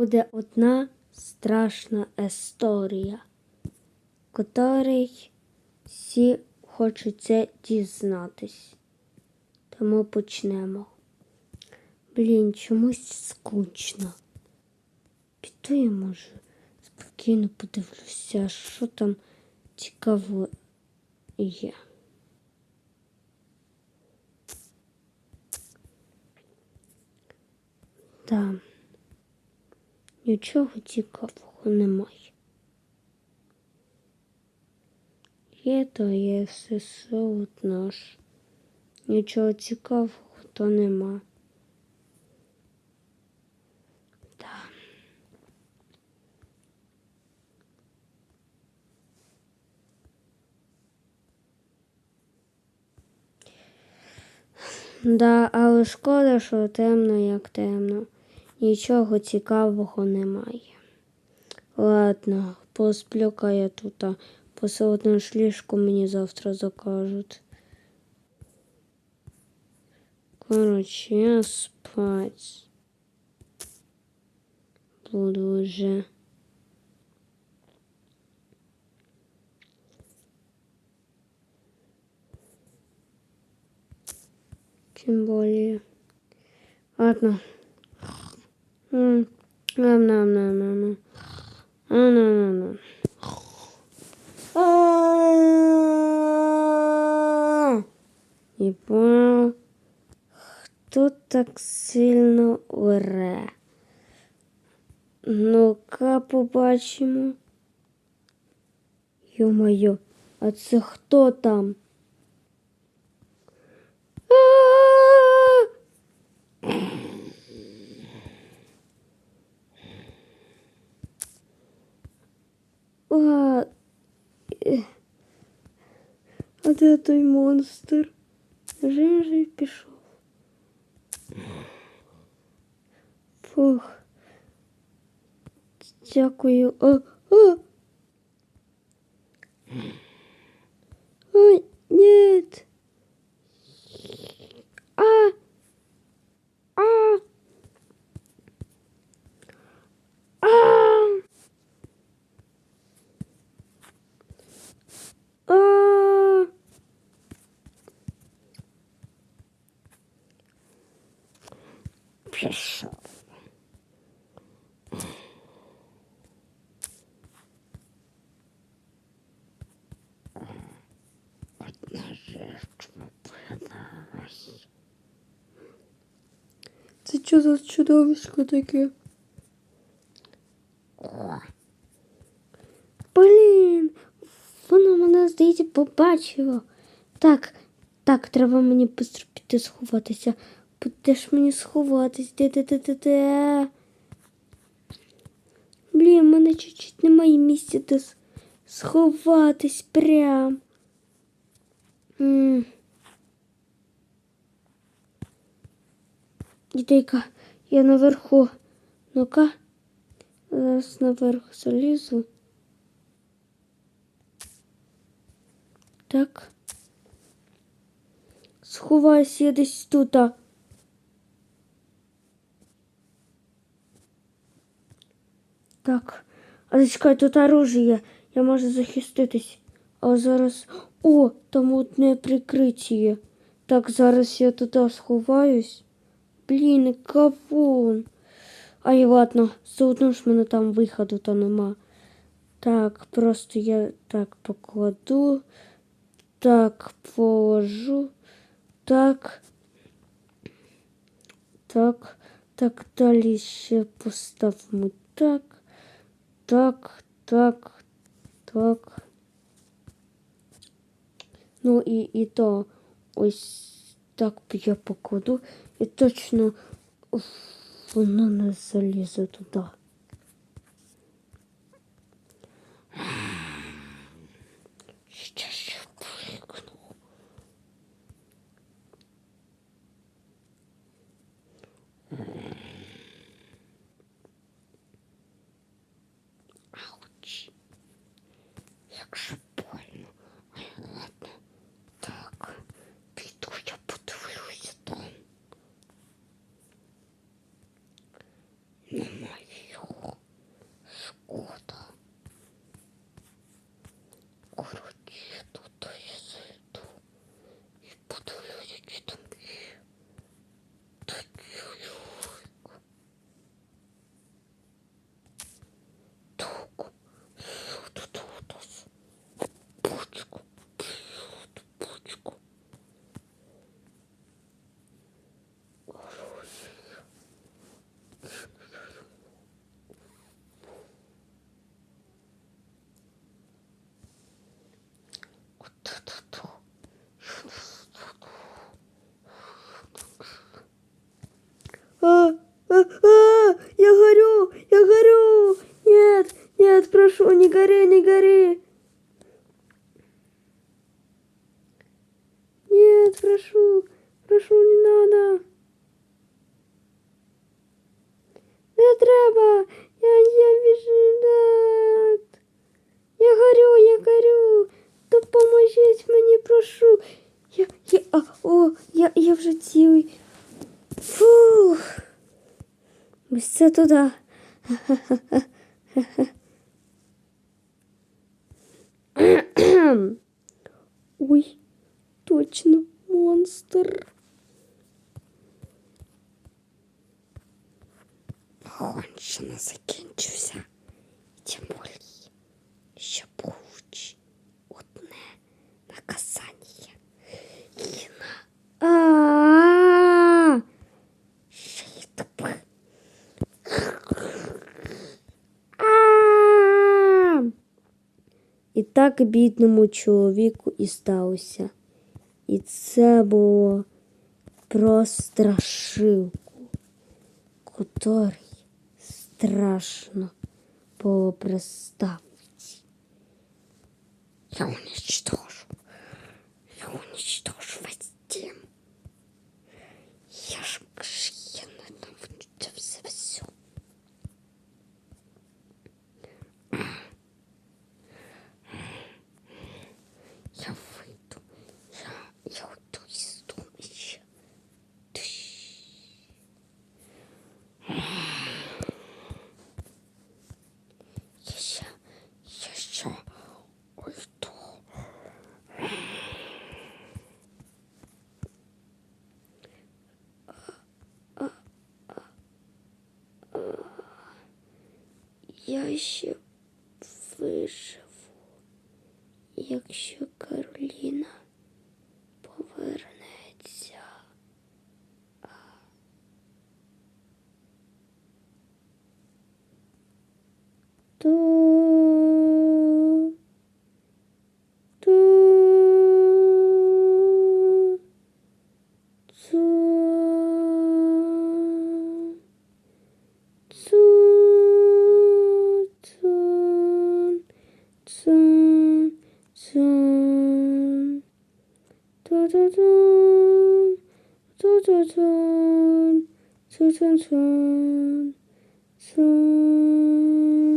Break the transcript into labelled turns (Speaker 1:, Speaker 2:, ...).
Speaker 1: буде одна страшна історія, котрій всі хочуть це дізнатись. Тому почнемо. Блін, чомусь скучно. Піду я може спокійно подивлюся, що там цікаво є. Та нічого цікавого немає. Є то є все суд наш. Нічого цікавого то нема. Та. Да, але шкода, що темно, як темно. Нічого цікавого немає. Ладно, посплю-ка я тут, посилотну ж мені завтра закажуть. Коротше, я спать. Буду вже. Тем более. Ладно. Не понял. Хто так сильно оре? Ну-ка побачимо. Йо-моє, а це хто там? Де той монстр? Він вже пішов. Фух. Дякую. А, а. Ой, нет. Пішов. Це що за чудовисько таке? Блін, воно мене, здається, побачило. Так, так, треба мені быстро піти сховатися. Де ж мені сховатись? Де, де, де, де, де? Блін, в мене чуть-чуть немає місця, де сховатись прям. М. Я наверху. Ну-ка, зараз наверх залізу. Так. Сховайся я десь тут. Так. А зачекай, тут оружие. Я можу захиститись. А зараз. О, там одне прикриття. Так, зараз я туди сховаюсь. Блін, кавун. Ай, ладно, все одно ж мене там виходу то нема. Так, просто я так покладу. Так, положу. Так. Так. Так, далі ще поставимо так. Так, так, так. Ну і, і то ось так я покладу. І точно уф, воно не залізе туди. Ось туда. Ой, точно монстр. Кончено, закінчився. Йдемо. так бідному чоловіку і сталося. І це було про страшилку, котрій страшно було представить. Я уничтожу, я уничтожу весь краще виживу, якщо Кароліна повернеться. То 戳戳戳戳戳戳戳戳